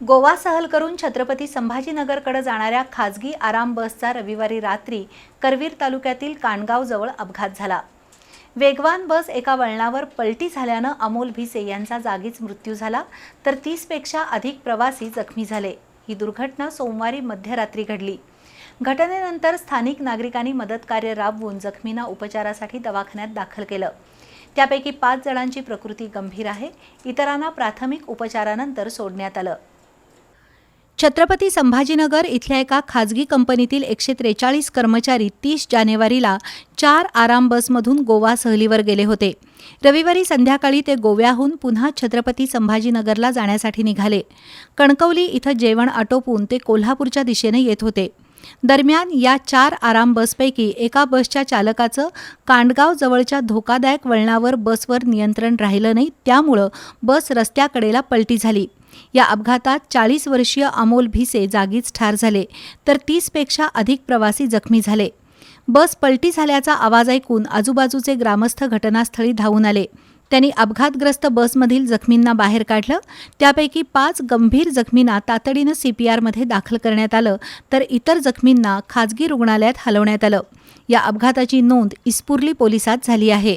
गोवा सहल करून छत्रपती संभाजीनगरकडे जाणाऱ्या खाजगी आराम बसचा रविवारी रात्री करवीर तालुक्यातील काणगावजवळ अपघात झाला. वेगवान बस एका वळणावर पलटी झाल्यानं अमोल भिसे यांचा जागीच मृत्यू झाला तर तीसपेक्षा अधिक प्रवासी जखमी झाले. ही दुर्घटना सोमवारी मध्यरात्री घडली. घटनेनंतर स्थानिक नागरिकांनी मदतकार्य राबवून जखमींना उपचारासाठी दवाखान्यात दाखल केलं. त्यापैकी पाच जणांची प्रकृती गंभीर आहे. इतरांना प्राथमिक उपचारानंतर सोडण्यात आलं. छत्रपती संभाजीनगर इथल्या एका खाजगी कंपनीतील एकशे त्रेचाळीस कर्मचारी तीस जानेवारीला चार आराम बसमधून गोवा सहलीवर गेले होते. रविवारी संध्याकाळी ते गोव्याहून पुन्हा छत्रपती संभाजीनगरला जाण्यासाठी निघाले. कणकवली इथं जेवण आटोपून ते कोल्हापूरच्या दिशेने येत होते. दरम्यान या चार आराम बसपैकी एका बसच्या चालकाचं कांडगाव जवळच्या धोकादायक वळणावर बसवर नियंत्रण राहिलं नाही त्यामुळं बस रस्त्याकडेला पलटी झाली. या अपघातात चाळीस वर्षीय अमोल भिसे जागीच ठार झाले तर तीसपेक्षा अधिक प्रवासी जखमी झाले. बस पलटी झाल्याचा आवाज ऐकून आजूबाजूचे ग्रामस्थ घटनास्थळी धावून आले. त्यांनी अपघातग्रस्त बसमधील जखमींना बाहेर काढलं. त्यापैकी पाच गंभीर जखमींना तातडीनं सीपीआरमध्ये दाखल करण्यात आलं तर इतर जखमींना खाजगी रुग्णालयात हलवण्यात आलं. या अपघाताची नोंद इस्पुर्ली पोलिसात झाली आहे.